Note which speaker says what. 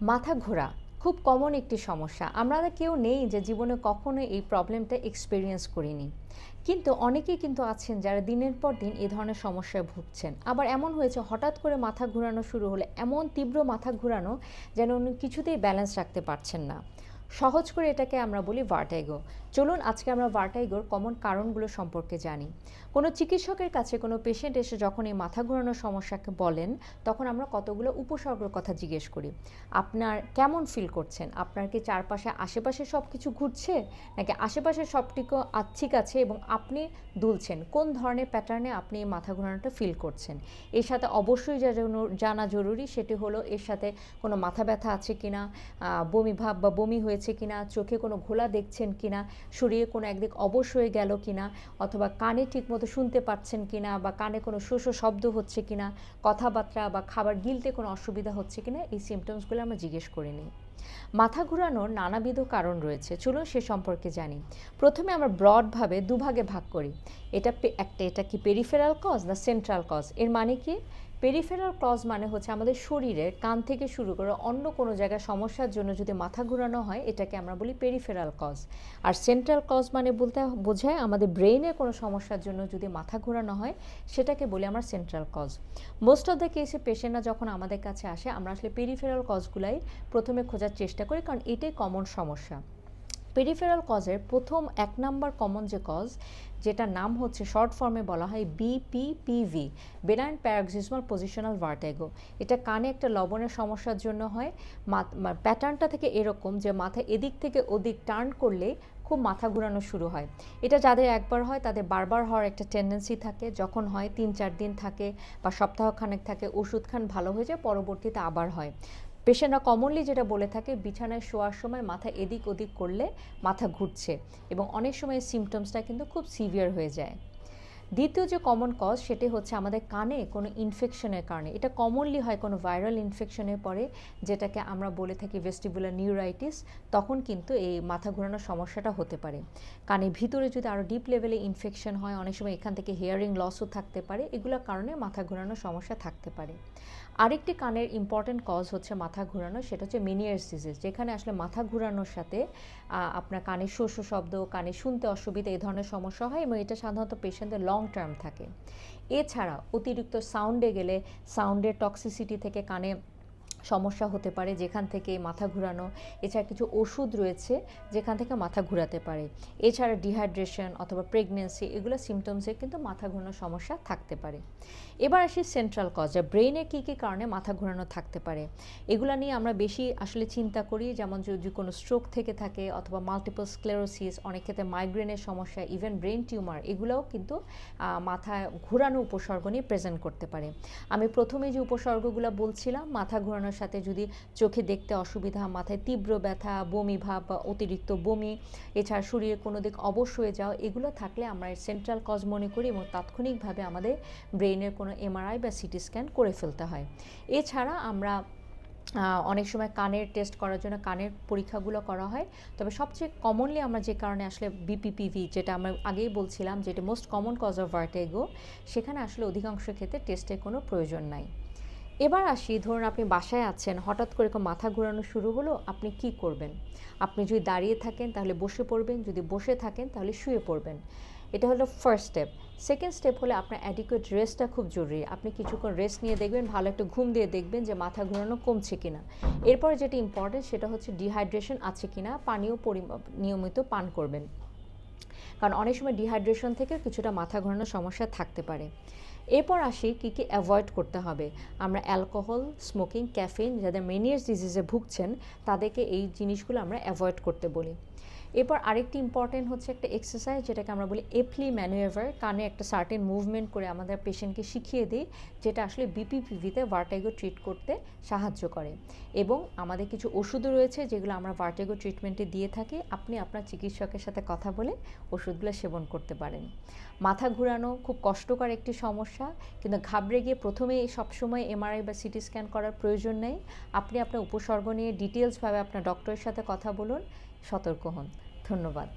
Speaker 1: মাথা ঘোরা খুব কমন একটি সমস্যা। আমরা কেউ নেই যে জীবনে কখনো এই প্রবলেমটা এক্সপিরিয়েন্স করিনি। কিন্তু অনেকেই কিন্তু আছেন যারা দিনের পর দিন এই ধরনের সমস্যায় ভুগছেন। আবার এমন হয়েছে হঠাৎ করে মাথা ঘোরানো শুরু হলে এমন তীব্র মাথা ঘোরানো যেন উনি কিছুতেই ব্যালেন্স রাখতে পারছেন না। সহজ করে এটাকে আমরা বলি ভার্টাইগো চলুন আজকে আমরা ভার্টাইগোর কমন কারণগুলো সম্পর্কে জানি। কোনো চিকিৎসকের কাছে কোনো পেশেন্ট এসে যখন এই মাথা ঘোরানোর সমস্যাকে বলেন, তখন আমরা কতগুলো উপসর্গের কথা জিজ্ঞেস করি। আপনার কেমন ফিল করছেন? আপনার কি চারপাশে আশেপাশে সব কিছু ঘুরছে? নাকি আশেপাশে সবটিকো ঠিক আছে এবং আপনি দুলছেন? কোন ধরনের প্যাটার্নে আপনি এই মাথা ঘোরানোটা ফিল করছেন? এর সাথে অবশ্যই যা জানা জরুরি, সেটি হলো এর সাথে কোনো মাথা ব্যথা আছে কিনা বমি ভাব বা বমি হয়েছে কিনা, চোখে কোনো ঘোলা দেখছেন কিনা, শরীরে কোনো একদিক অবশ হয়ে গেল কিনা, অথবা কানে ঠিকমতো শুনতে পাচ্ছেন কিনা বা কানে কোনো শোষ শব্দ হচ্ছে কিনা, কথাবার্তা বা খাবার গিলতে কোনো অসুবিধা হচ্ছে কিনা, এই সিমটমসগুলো আমরা জিজ্ঞেস করে নিই। মাথা ঘুরানোর নানাবিধ কারণ রয়েছে। চলুন সে সম্পর্কে জানি। প্রথমে আমরা ব্রডভাবে দুভাগে ভাগ করি। এটা একটা, এটা কি পেরিফেরাল কজ না সেন্ট্রাল কজ এর মানে কি? পেরিফেরাল ক্লজ মানে হচ্ছে আমাদের শরীরের কান থেকে শুরু করে অন্য কোনো জায়গায় সমস্যার জন্য যদি মাথা ঘুরানো হয়, এটাকে আমরা বলি পেরিফেরাল কজ আর সেন্ট্রাল কজ মানে বলতে বোঝায় আমাদের ব্রেইনে কোনো সমস্যার জন্য যদি মাথা ঘুরানো হয়, সেটাকে বলি আমরা central cause most of the কেসে পেশেন্টরা যখন আমাদের কাছে আসে, আমরা আসলে পেরিফেরাল কজগুলাই প্রথমে খোঁজার চেষ্টা করি, কারণ এটাই কমন সমস্যা। পেরিফেরাল কজের প্রথম এক নাম্বার কমন যে কজ যেটা নাম হচ্ছে শর্ট ফর্মে বলা হয় বিপিপিভি বেনাইন প্যারাক্সিসমাল পজিশনাল ভার্টেগো এটা কানে একটা লবণের সমস্যার জন্য হয়। প্যাটার্নটা থেকে এরকম যে মাথা এদিক থেকে ওদিক টার্ন করলে খুব মাথা ঘুরানো শুরু হয়। এটা যাদের একবার হয়, তাদের বারবার হওয়ার একটা টেন্ডেন্সি থাকে। যখন হয়, তিন চার দিন থাকে বা সপ্তাহখানেক থাকে ওষুধ খান ভালো হয়ে যায়, পরবর্তীতে আবার হয়। পেশেন্টরা কমনলি যেটা বলে থাকে, বিছানায় শোয়ার সময় মাথা এদিক ওদিক করলে মাথা ঘুরছে এবং অনেক সময় সিমটমসটা কিন্তু খুব সিভিয়ার হয়ে যায়। দ্বিতীয় যে কমন কজ সেটি হচ্ছে আমাদের কানে কোনো ইনফেকশনের কারণে। এটা কমনলি হয় কোনো ভাইরাল ইনফেকশনের পরে, যেটাকে আমরা বলে থাকি ভেস্টিবুলার নিউরাইটিস তখন কিন্তু এই মাথা ঘোরানোর সমস্যাটা হতে পারে। কানে ভিতরে যদি আরও ডিপ লেভেলে ইনফেকশন হয়, অনেক সময় এখান থেকে হেয়ারিং লসও থাকতে পারে, এগুলোর কারণে মাথা ঘোরানোর সমস্যা থাকতে পারে। আরেকটি কানের ইম্পর্টেন্ট কজ হচ্ছে মাথা ঘোরানো, সেটা হচ্ছে মেনিয়ার্স ডিজিজ যেখানে আসলে মাথা ঘোরানোর সাথে আপনার কানে শস্য শব্দ, কানে শুনতে অসুবিধা এই ধরনের সমস্যা হয় এবং এটা সাধারণত পেশেন্টদের লং টার্ম থাকে। এছাড়া অতিরিক্ত সাউন্ডে গেলে সাউন্ডের টক্সিসিটি থেকে কানে সমস্যা হতে পারে যেখান থেকে মাথা ঘুরানো। এছাড়া কিছু ওষুধ রয়েছে যেখান থেকে মাথা ঘুরাতে পারে। এছাড়া ডিহাইড্রেশন অথবা প্রেগনেন্সি এগুলো সিমটমসে কিন্তু মাথা ঘোরানোর সমস্যা থাকতে পারে। এবার আসি সেন্ট্রাল কজ ব্রেনে কী কী কারণে মাথা ঘোরানো থাকতে পারে। এগুলো নিয়ে আমরা বেশি আসলে চিন্তা করি, যেমন যদি কোনো স্ট্রোক থেকে থাকে অথবা মাল্টিপল স্ক্লেরোসিস অনেক ক্ষেত্রে মাইগ্রেনের সমস্যা ইভেন ব্রেন টিউমার এগুলোও কিন্তু মাথায় ঘোরানো উপসর্গ নিয়ে প্রেজেন্ট করতে পারে। আমি প্রথমে যে উপসর্গগুলো বলছিলাম, মাথা ঘোরানোর সাথে যদি চোখে দেখতে অসুবিধা, মাথায় তীব্র ব্যথা, বমি ভাব বা অতিরিক্ত বমি, এছাড়া শরীরে কোনো দিক অবশ হয়ে যাওয়া, এগুলো থাকলে আমরা সেন্ট্রাল কজ মনে করি এবং তাৎক্ষণিকভাবে আমাদের ব্রেনের কোনো এমআরআই বা সিটি স্ক্যান করে ফেলতে হয়। এছাড়া আমরা অনেক সময় কানের টেস্ট করার জন্য কানের পরীক্ষাগুলো করা হয়। তবে সবচেয়ে কমনলি আমরা যে কারণে আসলে বিপিপিভি যেটা আমরা আগেই বলছিলাম যেটা most common cause of vertigo সেখানে আসলে অধিকাংশ ক্ষেত্রে টেস্টের কোনো প্রয়োজন নাই। এবার আসি, ধরুন আপনি বাসায় আছেন, হঠাৎ করে মাথা ঘোরানো শুরু হলো, আপনি কি করবেন? আপনি যদি দাঁড়িয়ে থাকেন, তাহলে বসে পড়বেন, যদি বসে থাকেন, তাহলে শুয়ে পড়বেন। এটা হলো ফার্স্ট স্টেপ সেকেন্ড স্টেপ হলে আপনার অ্যাডিকুয়েট রেস্টটা খুব জরুরি। আপনি কিছুক্ষণ রেস্ট নিয়ে দেখবেন, ভালো একটা ঘুম দিয়ে দেখবেন যে মাথা ঘোরানো কমছে কিনা। এরপরে যেটা ইম্পর্টেন্ট সেটা হচ্ছে ডিহাইড্রেশন আছে কিনা, পানীয় নিয়মিত পান করবেন। কারণ অনেক সময় ডিহাইড্রেশন থেকে কিছুটা মাথা ঘোরানোর সমস্যা থাকতে পারে। এরপর আসি কী কী অ্যাভয়েড করতে হবে। আমরা অ্যালকোহল স্মোকিং ক্যাফিন যাদের মেনিয়াস ডিজিজে ভুগছেন, তাদেরকে এই জিনিসগুলো আমরা অ্যাভয়েড করতে বলি। এরপর আরেকটি ইম্পর্টেন্ট হচ্ছে একটা এক্সারসাইজ যেটাকে আমরা বলি এফলি ম্যানুয়েভার কানে একটা সার্টেন মুভমেন্ট করে আমাদের পেশেন্টকে শিখিয়ে দিই, যেটা আসলে বিপিপিভিতে ভার্টাইগো ট্রিট করতে সাহায্য করে। এবং আমাদের কিছু ওষুধও রয়েছে, যেগুলো আমরা ভার্টাইগো ট্রিটমেন্টে দিয়ে থাকি, আপনি আপনার চিকিৎসকের সাথে কথা বলে ওষুধগুলো সেবন করতে পারেন। মাথা ঘুরানো খুব কষ্টকর একটি সমস্যা, কিন্তু ঘাবড়ে গিয়ে প্রথমে সবসময় এমআরআই বা সিটি স্ক্যান করার প্রয়োজন নেই। আপনি আপনার উপসর্গ নিয়ে ডিটেলসভাবে আপনার ডক্টরের সাথে কথা বলুন, সতর্ক হন। ধন্যবাদ।